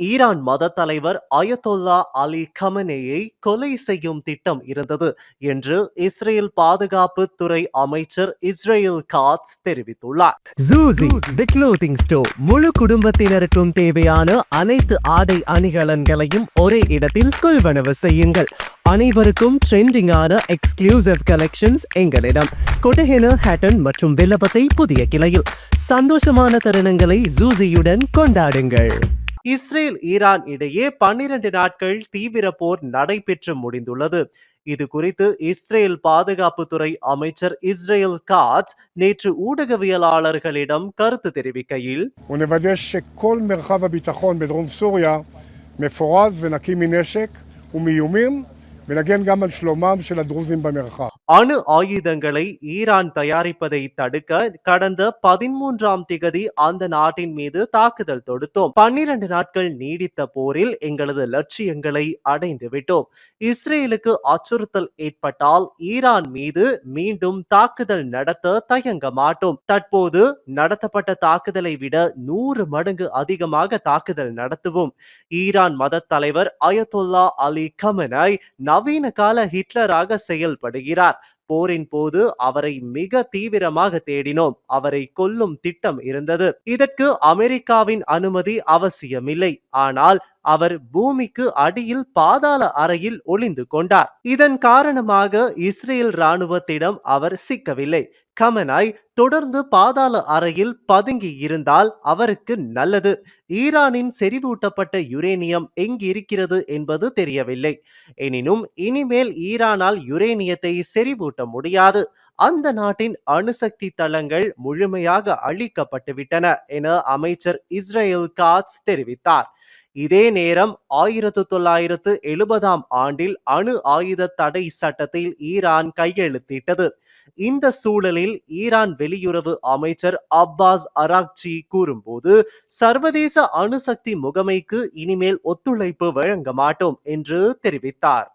Iran மத தலைவர் அயத்தொல்லா அலி கமனேயை கொலை செய்யும் திட்டம் இருந்தது என்று இஸ்ரேல் பாதுகாப்பு துறை அமைச்சர் இஸ்ரேல் காட்ஸ் தெரிவித்துள்ளார். ஜூசி தி க்ளோதிங் ஸ்டோர் முழு குடும்பத்தினருக்கும் தேவையான அனைத்து ஆடை அணிகலன்களையும் ஒரே இடத்தில் கொள்வனவு செய்யுங்கள். அனைவருக்கும் ட்ரெண்டிங்கான எக்ஸ்க்ளூசிவ் கலெக்ஷன்ஸ் எங்களிடம். கொட்டஹென ஹேட்டன் மற்றும் வில்லபத்தை புதிய கிளையில். சந்தோஷமான தருணங்களை ஜூசியுடன் கொண்டாடுங்கள். இஸ்ரேல் ஈரான் இடையே பன்னிரண்டு நாட்கள் தீவிர போர் நடைபெற்று முடிந்துள்ளது இது குறித்து இஸ்ரேல் பாதுகாப்புத்துறை அமைச்சர் இஸ்ரேல் காட்ஸ் நேற்று ஊடகவியலாளர்களிடம் கருத்து தெரிவிக்கையில் ונוודא שכל מרחב הביטחון בדרום סוריה מפורז ונקי מנשק ומאיומים ונגן גם על שלומם של הדרוזים במרחב. அணு ஆயுதங்களை ஈரான் தயாரிப்பதை தடுக்க கடந்த பதிமூன்றாம் திகதி அந்த நாட்டின் மீது தாக்குதல் தொடுத்தோம் பன்னிரண்டு நாட்கள் நீடித்த போரில் எங்களது லட்சியங்களை அடைந்து விட்டோம் இஸ்ரேலுக்கு அச்சுறுத்தல் ஏற்பட்டால் ஈரான் மீது மீண்டும் தாக்குதல் நடத்த தயங்க மாட்டோம் தற்போது நடத்தப்பட்ட தாக்குதலை விட நூறு மடங்கு அதிகமாக தாக்குதல் நடத்துவோம் ஈரான் மத தலைவர் அயத்தொல்லா அலி கமனாய் நவீன கால ஹிட்லராக செயல்படுகிறார். போரின் போது அவரை மிக தீவிரமாக தேடினோம். அவரை கொல்லும் திட்டம் இருந்தது. இதற்கு அமெரிக்காவின் அனுமதி அவசியமில்லை. ஆனால் அவர் பூமிக்கு அடியில் பாதாள அறையில் ஒளிந்து கொண்டார். இதன் காரணமாக இஸ்ரேல் ராணுவத்திடம் அவர் சிக்கவில்லை. கமனாய் தொடர்ந்து பாதாள அறையில் பதுங்கி இருந்தால் அவருக்கு நல்லது. ஈரானின் செறிவூட்டப்பட்ட யுரேனியம் எங்கிருக்கிறது என்பது தெரியவில்லை. எனினும் இனிமேல் ஈரானால் யுரேனியத்தை செறிவூட்ட முடியாது. அந்த நாட்டின் அணுசக்தி தளங்கள் முழுமையாக அழிக்கப்பட்டுவிட்டன என அமைச்சர் இஸ்ரேல் காட்ஸ் தெரிவித்தார். இதே நேரம் ஆயிரத்து தொள்ளாயிரத்து எழுபதாம் ஆண்டில் அணு ஆயுத தடை சட்டத்தில் ஈரான் கையெழுத்திட்டது. இந்த சூழலில் ஈரான் வெளியுறவு அமைச்சர் அப்பாஸ் அராக்சி கூறும்போது சர்வதேச அணுசக்தி முகமைக்கு இனிமேல் ஒத்துழைப்பு வழங்க மாட்டோம் என்று தெரிவித்தார்.